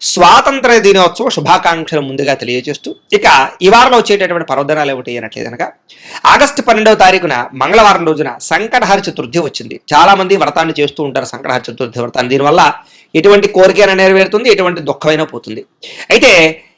స్వాతంత్ర దినోత్సవ శుభాకాంక్షలు ముందుగా తెలియజేస్తూ ఇక ఈ వారంలో వచ్చేటటువంటి పర్వదనాలు ఏమిటి అనట్లేదు కనుక ఆగస్టు పన్నెండవ తారీఖున మంగళవారం రోజున సంకటహర చతుర్థి వచ్చింది. చాలా మంది వ్రతాన్ని చేస్తూ ఉంటారు సంకటహర చతుర్థి వ్రతాన్ని. దీనివల్ల ఎటువంటి కోరికైనా నెరవేరుతుంది ఎటువంటి దుఃఖమైనా పోతుంది. అయితే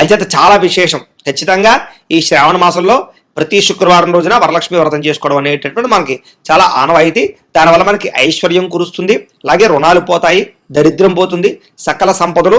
అంచేత చాలా విశేషం. ఖచ్చితంగా ఈ శ్రావణ మాసంలో ప్రతి శుక్రవారం రోజున వరలక్ష్మి వ్రతం చేసుకోవడం అనేటటువంటి మనకి చాలా ఆనవాయితీ. దానివల్ల మనకి ఐశ్వర్యం కురుస్తుంది. అలాగే రుణాలు పోతాయి దరిద్రం పోతుంది సకల సంపదలు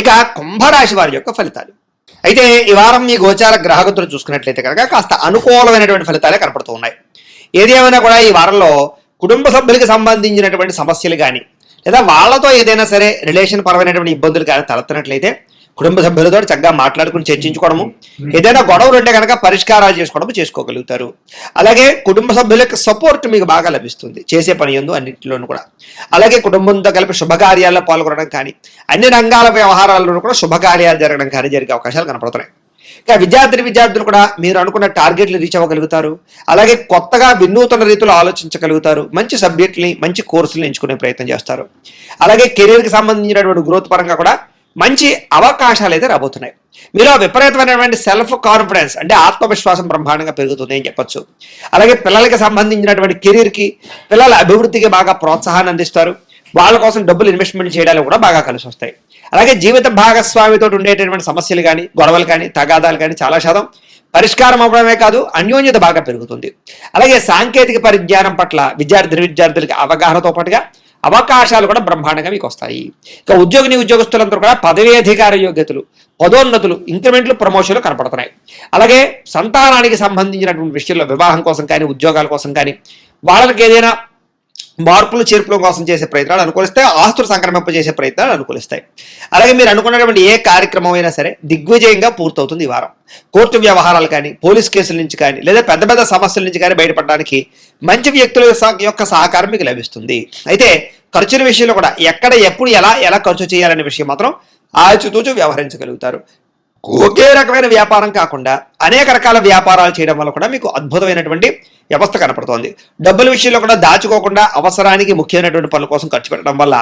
ఇక కుంభరాశి వారి యొక్క ఫలితాలు. అయితే ఈ వారం మీ గోచార గ్రహగతులు చూసుకున్నట్లయితే కనుక కాస్త అనుకూలమైనటువంటి ఫలితాలే కనపడుతూ ఉన్నాయి. ఏది ఏమైనా కూడా ఈ వారంలో కుటుంబ సభ్యులకు సంబంధించినటువంటి సమస్యలు కానీ లేదా వాళ్ళతో ఏదైనా సరే రిలేషన్ పరమైనటువంటి ఇబ్బందులు కానీ తలెత్తినట్లయితే కుటుంబ సభ్యులతో చక్కగా మాట్లాడుకుని చర్చించుకోవడము. ఏదైనా గొడవలు ఉంటే కనుక పరిష్కారాలు చేసుకోవడం చేసుకోగలుగుతారు. అలాగే కుటుంబ సభ్యులకు సపోర్ట్ మీకు బాగా లభిస్తుంది. చేసే పని ఎందు అన్నింటిలోనూ కూడా. అలాగే కుటుంబంతో కలిపి శుభకార్యాల్లో పాల్గొనడం కానీ అన్ని రంగాల వ్యవహారాల్లోనూ కూడా శుభకార్యాలు జరగడం కానీ జరిగే అవకాశాలు కనపడుతున్నాయి. ఇక విద్యార్థి విద్యార్థులు కూడా మీరు అనుకున్న టార్గెట్లు రీచ్ అవ్వగలుగుతారు. అలాగే కొత్తగా వినూతన రీతిలో ఆలోచించగలుగుతారు. మంచి సబ్జెక్టుని మంచి కోర్సులు ఎంచుకునే ప్రయత్నం చేస్తారు. అలాగే కెరీర్కి సంబంధించినటువంటి గ్రోత్ పరంగా కూడా మంచి అవకాశాలు అయితే రాబోతున్నాయి. మీలో విపరీతమైనటువంటి సెల్ఫ్ కాన్ఫిడెన్స్ అంటే ఆత్మవిశ్వాసం బ్రహ్మాండంగా పెరుగుతుంది అని చెప్పొచ్చు. అలాగే పిల్లలకి సంబంధించినటువంటి కెరీర్కి పిల్లల అభివృద్ధికి బాగా ప్రోత్సాహాన్ని అందిస్తారు. వాళ్ళ కోసం డబ్బులు ఇన్వెస్ట్మెంట్ చేయడానికి కూడా బాగా కలిసి వస్తాయి. అలాగే జీవిత భాగస్వామితో ఉండేటటువంటి సమస్యలు కానీ గొడవలు కానీ తగాదాలు కానీ చాలా శాతం పరిష్కారం అవ్వడమే కాదు అన్యోన్యత బాగా పెరుగుతుంది. అలాగే సాంకేతిక పరిజ్ఞానం పట్ల విద్యార్థి విద్యార్థులకి అవగాహనతో పాటుగా అవకాశాలు కూడా బ్రహ్మాండంగా మీకు వస్తాయి. ఇక ఉద్యోగిని ఉద్యోగస్తులందరూ కూడా పదవీ అధికార యోగ్యతలు పదోన్నతులు ఇంక్రిమెంట్లు ప్రమోషన్లు కనపడుతున్నాయి. అలాగే సంతానానికి సంబంధించినటువంటి విషయంలో వివాహం కోసం కానీ ఉద్యోగాల కోసం కానీ వాళ్ళకి ఏదైనా మార్పులు చేర్పుల కోసం చేసే ప్రయత్నాలు అనుకూలిస్తాయి ఆస్తులు సంక్రమింప చేసే ప్రయత్నాలు అనుకూలిస్తాయి. అలాగే మీరు అనుకున్నటువంటి ఏ కార్యక్రమం అయినా సరే దిగ్విజయంగా పూర్తవుతుంది ఈ వారం. కోర్టు వ్యవహారాలు కానీ పోలీస్ కేసుల నుంచి కానీ లేదా పెద్ద పెద్ద సమస్యల నుంచి కానీ బయటపడడానికి మంచి వ్యక్తుల సహ- యొక్క సహకారం మీకు లభిస్తుంది. అయితే ఖర్చుల విషయంలో కూడా ఎక్కడ ఎప్పుడు ఎలా ఎలా ఖర్చు చేయాలనే విషయం మాత్రం ఆచితూచు వ్యవహరించగలుగుతారు. ఒకే రకమైన వ్యాపారం కాకుండా అనేక రకాల వ్యాపారాలు చేయడం వల్ల కూడా మీకు అద్భుతమైనటువంటి వ్యవస్థ కనపడుతోంది. డబ్బుల విషయంలో కూడా దాచుకోకుండా అవసరానికి ముఖ్యమైనటువంటి పనుల కోసం ఖర్చు పెట్టడం వల్ల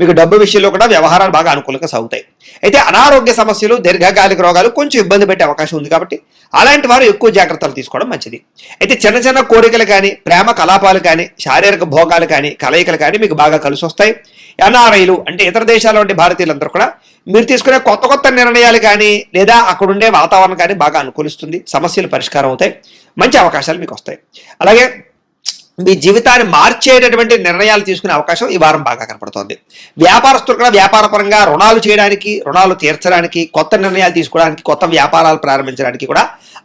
మీకు డబ్బు విషయంలో కూడా వ్యవహారాలు బాగా అనుకూలంగా సాగుతాయి. అయితే అనారోగ్య సమస్యలు దీర్ఘకాలిక రోగాలు కొంచెం ఇబ్బంది పెట్టే అవకాశం ఉంది కాబట్టి అలాంటి వారు ఎక్కువ జాగ్రత్తలు తీసుకోవడం మంచిది. అయితే చిన్న చిన్న కోరికలు కానీ ప్రేమ కలాపాలు కానీ శారీరక భోగాలు కానీ కలయికలు కానీ మీకు బాగా కలిసి వస్తాయి. ఎన్ఆర్ఐలు అంటే ఇతర దేశాల వంటి భారతీయులందరూ కూడా మీరు తీసుకునే కొత్త కొత్త నిర్ణయాలు కానీ లేదా అక్కడుండే వాతావరణం కానీ బాగా అనుకూలిస్తుంది. సమస్యలు పరిష్కారం అవుతాయి మంచి అవకాశాలు మీకు వస్తాయి. అలాగే మీ జీవితాన్ని మార్చేటటువంటి నిర్ణయాలు తీసుకునే అవకాశం ఈ వారం బాగా కనపడుతోంది. వ్యాపారస్తులు కూడా వ్యాపారపరంగా రుణాలు చేయడానికి రుణాలు తీర్చడానికి కొత్త నిర్ణయాలు తీసుకోవడానికి కొత్త వ్యాపారాలు ప్రారంభించడానికి కూడా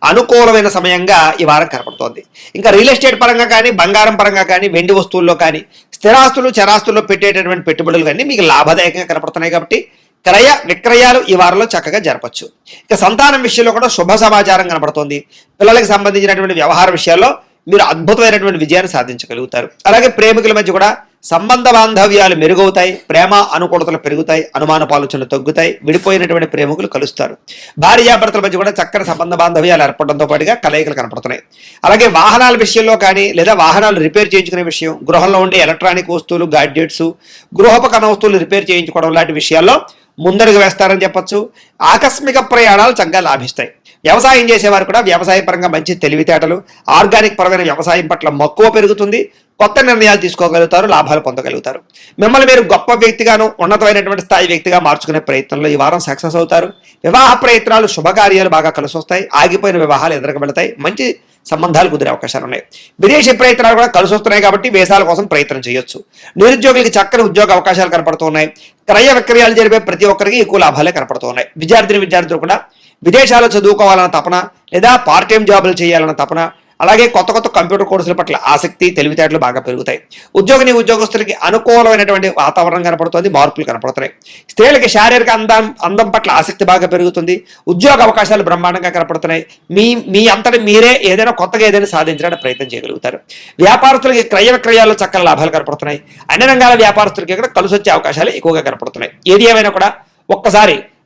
అనుకూలమైన సమయంగా ఈ వారం కనపడుతోంది. ఇంకా రియల్ ఎస్టేట్ పరంగా కానీ బంగారం పరంగా కానీ వెండి వస్తువుల్లో కానీ స్థిరాస్తులు చరాస్తుల్లో పెట్టేటటువంటి పెట్టుబడులు కానీ మీకు లాభదాయకంగా కనపడుతున్నాయి కాబట్టి క్రయ విక్రయాలు ఈ వారంలో చక్కగా జరపచ్చు. ఇక సంతానం విషయంలో కూడా శుభ సమాచారం కనబడుతుంది. పిల్లలకు సంబంధించినటువంటి వ్యవహార విషయాల్లో మీరు అద్భుతమైనటువంటి విజయాన్ని సాధించగలుగుతారు. అలాగే ప్రేమికుల మధ్య కూడా సంబంధ బాంధవ్యాలు మెరుగవుతాయి. ప్రేమ అనుకూలతలు పెరుగుతాయి. అనుమాన పాలోచనలు తగ్గుతాయి. విడిపోయినటువంటి ప్రేమికులు కలుస్తారు. భార్యాభర్తల మధ్య కూడా చక్కని సంబంధ బాంధవ్యాలు ఏర్పడడంతో పాటుగా కలయికలు కనపడుతున్నాయి. అలాగే వాహనాల విషయంలో కానీ లేదా వాహనాలు రిపేర్ చేయించుకునే విషయం గృహంలో ఉండే ఎలక్ట్రానిక్ వస్తువులు గాడ్జెట్స్ గృహోపకరణ వస్తువులు రిపేర్ చేయించుకోవడం లాంటి విషయాల్లో ముందడుగు వేస్తారని చెప్పొచ్చు. ఆకస్మిక ప్రయాణాలు చక్కగా లాభిస్తాయి. వ్యవసాయం చేసేవారు కూడా వ్యవసాయ పరంగా మంచి తెలివితేటలు ఆర్గానిక్ పరమైన వ్యవసాయం పట్ల మక్కువ పెరుగుతుంది. కొత్త నిర్ణయాలు తీసుకోగలుగుతారు లాభాలు పొందగలుగుతారు. మిమ్మల్ని మీరు గొప్ప వ్యక్తిగాను ఉన్నతమైనటువంటి స్థాయి వ్యక్తిగా మార్చుకునే ప్రయత్నంలో ఈ వారం సక్సెస్ అవుతారు. వివాహ ప్రయత్నాలు శుభకార్యాలు బాగా కలిసి వస్తాయి ఆగిపోయిన వివాహాలు ఎదురకబెడతాయి మంచి సంబంధాలు కుదిరే అవకాశాలు ఉన్నాయి. విదేశీ ప్రయత్నాలు కూడా కలిసి వస్తున్నాయి కాబట్టి వేసాల కోసం ప్రయత్నం చేయొచ్చు. నిరుద్యోగులకి చక్కని ఉద్యోగ అవకాశాలు కనపడుతున్నాయి. క్రయ విక్రయాలు జరిపే ప్రతి ఒక్కరికి ఎక్కువ లాభాలే కనపడుతున్నాయి. విద్యార్థిని విద్యార్థులు కూడా విదేశాల్లో చదువుకోవాలన్న తపన లేదా పార్ట్ టైం జాబులు చేయాలన్న తపన అలాగే కొత్త కొత్త కంప్యూటర్ కోర్సుల పట్ల ఆసక్తి తెలివితేటలు బాగా పెరుగుతాయి. ఉద్యోగిని ఉద్యోగస్తులకి అనుకూలమైనటువంటి వాతావరణం కనపడుతుంది మార్పులు కనపడుతున్నాయి. స్త్రీలకి శారీరక అందం అందం పట్ల ఆసక్తి బాగా పెరుగుతుంది. ఉద్యోగ అవకాశాలు బ్రహ్మాండంగా కనపడుతున్నాయి. మీ మీ అంతటి మీరే ఏదైనా కొత్తగా ఏదైనా సాధించడానికి ప్రయత్నం చేయగలుగుతారు. వ్యాపారస్తులకి క్రయ విక్రయాల్లో చక్కని లాభాలు కనపడుతున్నాయి. అన్ని రంగాల వ్యాపారస్తులకి కూడా కలిసి వచ్చే అవకాశాలు ఎక్కువగా కనపడుతున్నాయి. ఏది ఏమైనా కూడా ఒక్కసారి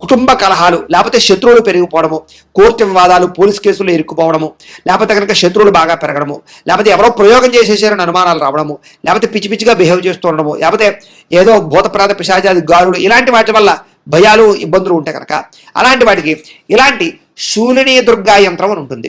కుటుంబ కలహాలు లేకపోతే శత్రువులు పెరిగిపోవడము కోర్టు వివాదాలు పోలీస్ కేసులు ఇరుక్కుపోవడము లేకపోతే కనుక శత్రువులు బాగా పెరగడము లేకపోతే ఎవరో ప్రయోగం చేసేసారని అనుమానాలు రావడము లేకపోతే పిచ్చి పిచ్చిగా బిహేవ్ చేస్తూ ఉండడము లేకపోతే ఏదో భూతప్రాత పిశాచాది గారుడు ఇలాంటి వాటి వల్ల భయాలు ఇబ్బందులు ఉంటాయి కనుక అలాంటి వాటికి ఇలాంటి శూలిని దుర్గా యంత్రం అని ఉంటుంది.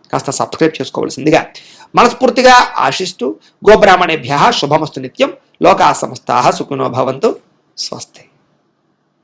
కాస్త సబ్స్క్రైబ్ చేసుకోవాల్సిందిగా మనస్ఫూర్తిగా ఆశిస్తూ గోబ్రాహ్మణేభ్య శుభమస్తు నిత్యం లోకా సమస్తా సుఖినో భవంతు. స్వస్తి.